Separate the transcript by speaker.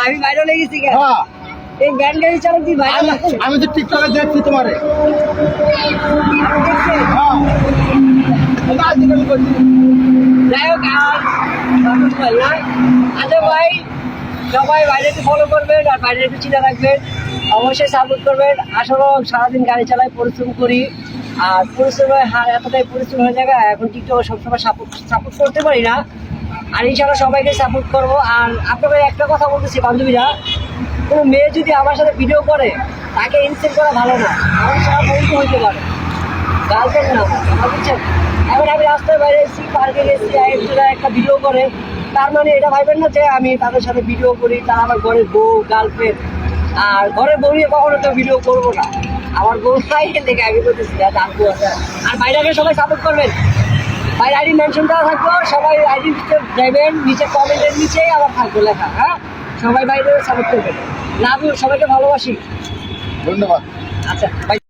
Speaker 1: আমি বাইরে লেগেছি
Speaker 2: হ্যাঁ।
Speaker 1: এই ভ্যান গাড়ি চালক তুই বাইরে?
Speaker 2: আমি- তো টিকটকে দেখছি তোমারে। হ্যাঁ।
Speaker 1: যাই হোক আচ্ছা ভাই সবাই বাইরে একটু ফলো করবেন আর বাইরে একটু চিন্তা রাখবেন অবশ্যই সাপোর্ট করবেন। আসলে সারাদিন গাড়ি চালাই পরিশ্রম করি। আর পরিশ্রমের হার এতটাই পরিশ্রম হয়ে যায় এখন টিকটক সবসময় সাপোর্ট সাপোর্ট করতে পারি না। আর ইনশাল্লাহ সবাইকে সাপোর্ট করব। আর আপনাদের একটা কথা বলতেছি, বান্ধবীরা। কোনো মেয়ে যদি আমার সাথে ভিডিও করে, তাকে ইনসেন্ট করা ভালো না। আমার সারা বন্ধু হইতে পারে। গার্লফ্রেন্ড না। বুঝছেন? এখন আমি রাস্তায় বাইরে এসেছি, পার্কে গেছি একটা ভিডিও করে। তার মানে এটা ভাববেন না যে আমি তাদের সাথে ভিডিও করি তারা আমার ঘরের বউ গার্লফ্রেন্ড আর ঘরের বউ নিয়ে কখনো তো ভিডিও করব না। আমার বউ সাইকেল থেকে আমি করতেছি আর আর বাইরে সবাই সাপোর্ট করবেন? বাইরে আইডি মেনশন দেওয়া থাকব সবাই আইডি দেবেন নিচে কমেন্টের নিচেই আবার থাকব লেখা হ্যাঁ? সবাই বাইরে সাপোর্ট করবেন। লাভ সবাইকে ভালোবাসি।
Speaker 2: ধন্যবাদ।
Speaker 1: আচ্ছা বাই